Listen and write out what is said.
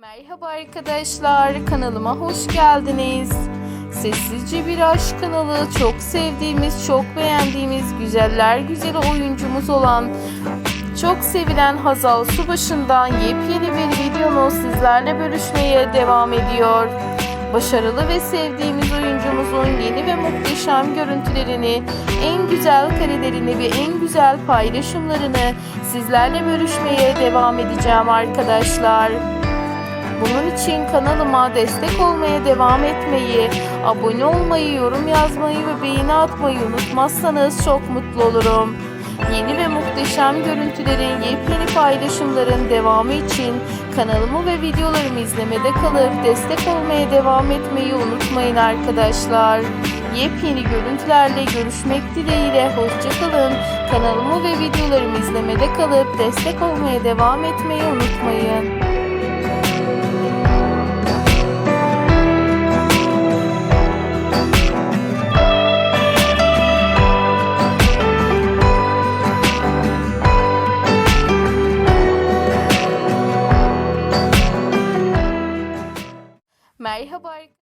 Merhaba arkadaşlar, kanalıma hoş geldiniz. Sessizce Bir Aşk kanalı çok sevdiğimiz, çok beğendiğimiz güzeller güzeli oyuncumuz olan çok sevilen Hazal Subaşı'ndan yepyeni bir videonu sizlerle bölüşmeye devam ediyor. Başarılı ve sevdiğimiz oyuncumuzun yeni ve muhteşem görüntülerini, en güzel karelerini ve en güzel paylaşımlarını sizlerle bölüşmeye devam edeceğim arkadaşlar. Bunun için kanalıma destek olmaya devam etmeyi, abone olmayı, yorum yazmayı ve beğeni atmayı unutmazsanız çok mutlu olurum. Yeni ve muhteşem görüntülerin, yepyeni paylaşımların devamı için kanalımı ve videolarımı izlemede kalıp destek olmaya devam etmeyi unutmayın arkadaşlar. Yepyeni görüntülerle görüşmek dileğiyle hoşçakalın. Kanalımı ve videolarımı izlemede kalıp destek olmaya devam etmeyi unutmayın. Merhaba